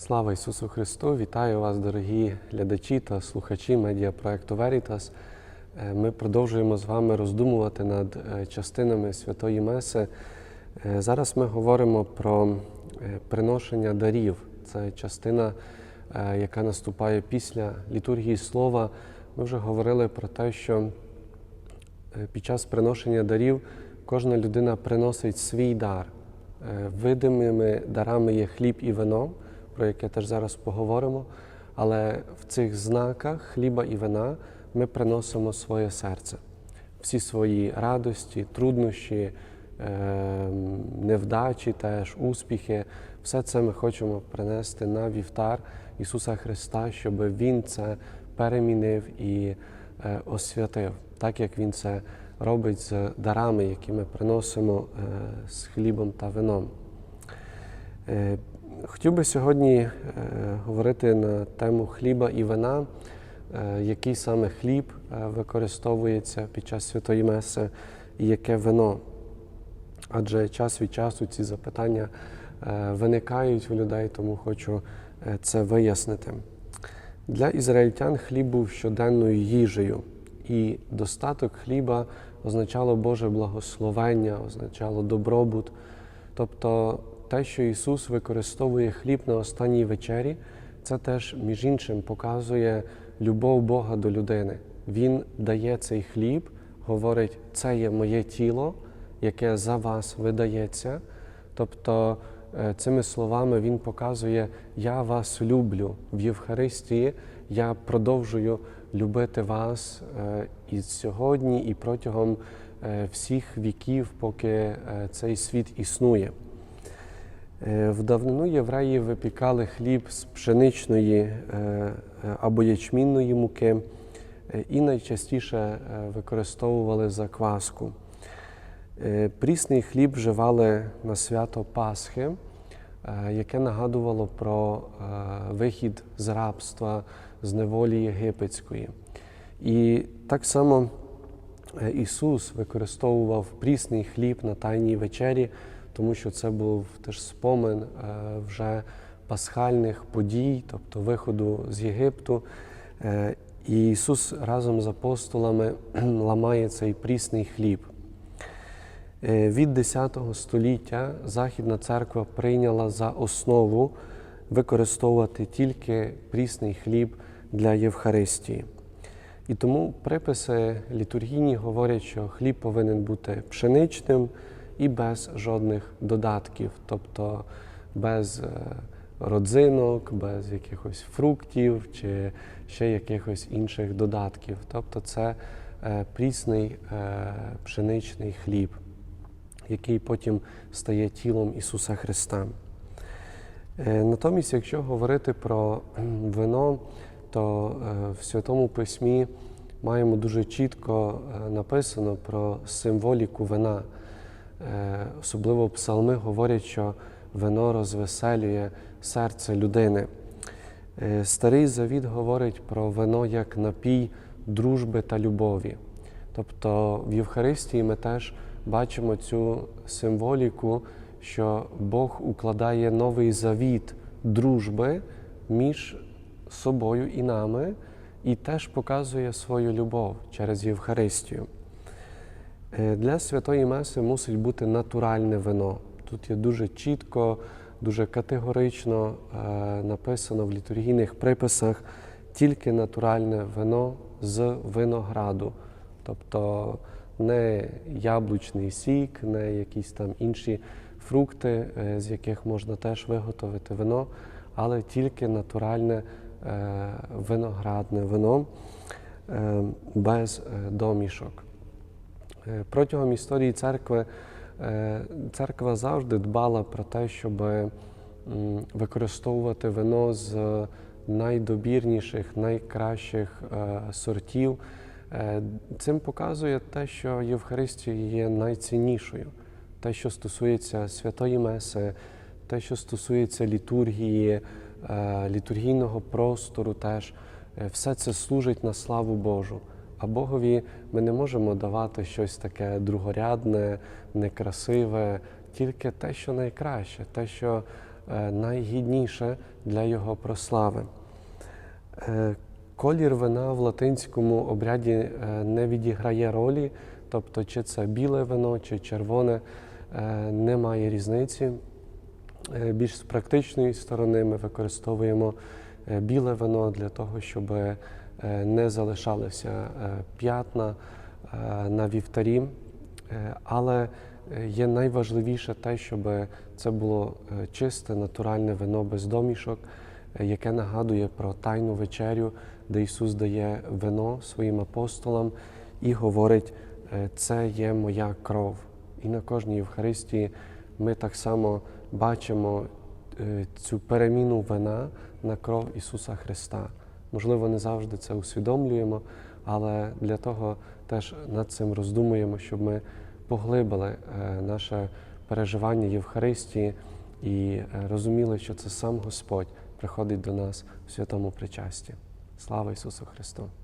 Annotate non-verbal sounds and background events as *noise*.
Слава Ісусу Христу! Вітаю вас, дорогі глядачі та слухачі медіапроекту Veritas. Е, Ми продовжуємо з вами роздумувати над е, частинами Святої Меси. Е, Зараз ми говоримо про приношення дарів. Це частина, яка наступає після літургії слова. Ми вже говорили про те, що під час приношення дарів кожна людина приносить свій дар. Видимими дарами є хліб і вино, про яке теж зараз поговоримо. Але в цих знаках хліба і вина ми приносимо своє серце, всі свої радості, труднощі, е, невдачі, теж успіхи. Все це ми хочемо принести на вівтар Ісуса Христа, щоб Він це перемінив і е, освятив, так як Він це робить з дарами, які ми приносимо е, з хлібом та вином. Хотів би сьогодні е, говорити на тему хліба і вина, е, який саме хліб е, використовується під час святої Меси і яке вино. Адже час від часу ці запитання виникають у людей, тому хочу це вияснити. Для ізраїльтян хліб був щоденною їжею, і достаток хліба означало Боже благословення, означало добробут. Тобто те, що Ісус використовує хліб на останній вечері, це теж, між іншим, показує любов Бога до людини. Він дає цей хліб, говорить, це є моє тіло, яке за вас видається. Тобто е, цими словами Він показує, я вас люблю в Євхаристії, я продовжую любити вас е, і сьогодні, і протягом е, всіх віків, поки цей світ існує. Е, В давнину євреї випікали хліб з пшеничної е, е, або ячмінної муки і найчастіше використовували закваску. Прісний хліб вживали на свято Пасхи, яке нагадувало про вихід з рабства, з неволі єгипетської. І так само Ісус використовував прісний хліб на Тайній вечері, тому що це був теж спомин е, вже пасхальних подій, тобто виходу з Єгипту. Е, І Ісус разом з апостолами *clears throat* ламає цей прісний хліб. Е, Від X століття Західна церква прийняла за основу використовувати тільки прісний хліб для Євхаристії. І тому приписи літургійні говорять, що хліб повинен бути пшеничним і без жодних додатків, тобто без е, родзинок, без якихось фруктів чи ще якихось інших додатків. Тобто це е, прісний е, пшеничний хліб, який потім стає тілом Ісуса Христа. Натомість, якщо говорити про вино, то в Святому Письмі маємо дуже чітко написано про символіку вина. Е, Особливо псалми говорять, що вино розвеселює серце людини. Е, Старий Завіт говорить про вино як напій дружби та любові. Тобто в Євхаристії ми теж бачимо цю символіку, що Бог укладає новий завіт дружби між собою і нами, і теж показує свою любов через Євхаристію. Е, Для святої Меси мусить бути натуральне вино. Тут є дуже чітко, дуже категорично е, написано в літургійних приписах тільки натуральне вино з винограду, тобто не яблучний сік, не якісь там інші фрукти, е, з яких можна теж виготовити вино, але тільки натуральне виноградне вино без домішок. Е, Протягом історії церкви е, церква завжди дбала про те, щоб використовувати вино з найдобірніших, найкращих е, сортів. Цим показує те, що Євхаристія є найціннішою, те, що стосується святої Меси, те, що стосується літургії, літургійного простору, теж все це служить на славу Божу. А Богові ми не можемо давати щось таке другорядне, некрасиве, тільки те, що найкраще, те, що е, найгідніше для Його прослави. Е, Колір вина в латинському обряді е, не відіграє ролі, тобто чи це біле вино, чи червоне, немає різниці. Більш з практичної сторони ми використовуємо біле вино для того, щоб не залишалися е, п'ятна е, на вівтарі. Е, Але е, є найважливіше те, щоб це було е, чисте, натуральне вино без домішок, е, яке нагадує про тайну вечерю, де Ісус дає вино своїм апостолам і говорить: е, це є моя кров. І на кожній Євхаристії ми так само бачимо е, цю переміну вина на кров Ісуса Христа. Можливо, не завжди це усвідомлюємо, але для того теж над цим роздумуємо, щоб ми поглибили е, наше переживання Євхаристії і е, розуміли, що це сам Господь приходить до нас в святому причасті. Слава Ісусу Христу!